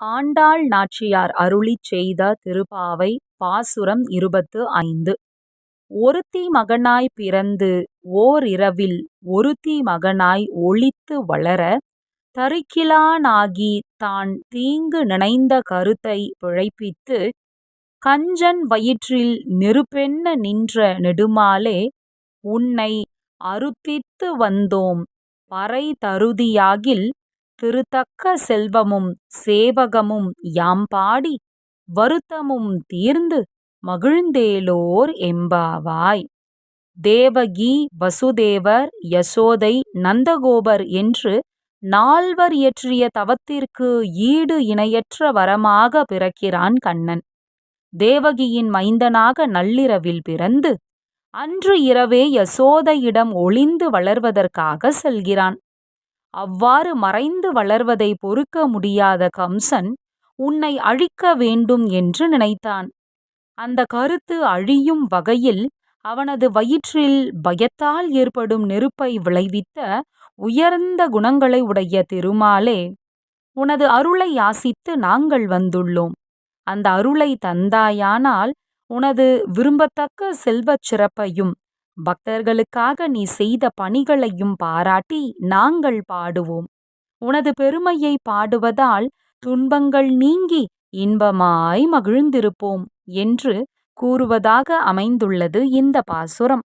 ஆண்டாள் நாச்சியார் அருளிச் செய்த திருப்பாவை பாசுரம் இருபத்து ஐந்து. ஒருத்தி மகனாய் பிறந்து ஓரிரவில் ஒருத்தி மகனாய் ஒளித்து வளர தருக்கிலானாகி தான் தீங்கு நினைந்த கருத்தை பிழைப்பித்து கஞ்சன் வயிற்றில் நெருப்பென்ன நின்ற நெடுமாலே உன்னை அருத்தித்து வந்தோம் பறை தருதியாகில் திருத்தக்க செல்வமும் சேவகமும் யாம் பாடி வருத்தமும் தீர்ந்து மகிழ்ந்தேலோர் எம்பாவாய். தேவகி வசுதேவர் யசோதை நந்தகோபர் என்று நால்வர் இயற்றிய தவத்திற்கு ஈடு இணையற்ற வரமாக பிறக்கிறான் கண்ணன். தேவகியின் மைந்தனாக நள்ளிரவில் பிறந்து அன்று இரவே யசோதையிடம் ஒளிந்து வளர்வதற்காகச் செல்கிறான். அவ்வாறு மறைந்து வளர்வதை பொறுக்க முடியாத கம்சன் உன்னை அழிக்க வேண்டும் என்று நினைத்தான். அந்த கருத்து அழியும் வகையில் அவனது வயிற்றில் பயத்தால் ஏற்படும் நெருப்பை விளைவித்த உயர்ந்த குணங்களை உடைய திருமாலே உனது அருளை யாசித்து நாங்கள் வந்துள்ளோம். அந்த அருளை தந்தாயானால் உனது விரும்பத்தக்க செல்வச் சிறப்பையும் பக்தர்களுக்காக நீ செய்த பணிகளையும் பாராட்டி நாங்கள் பாடுவோம். உனது பெருமையை பாடுவதால் துன்பங்கள் நீங்கி இன்பமாய் மகிழ்ந்திருப்போம் என்று கூறுவதாக அமைந்துள்ளது இந்த பாசுரம்.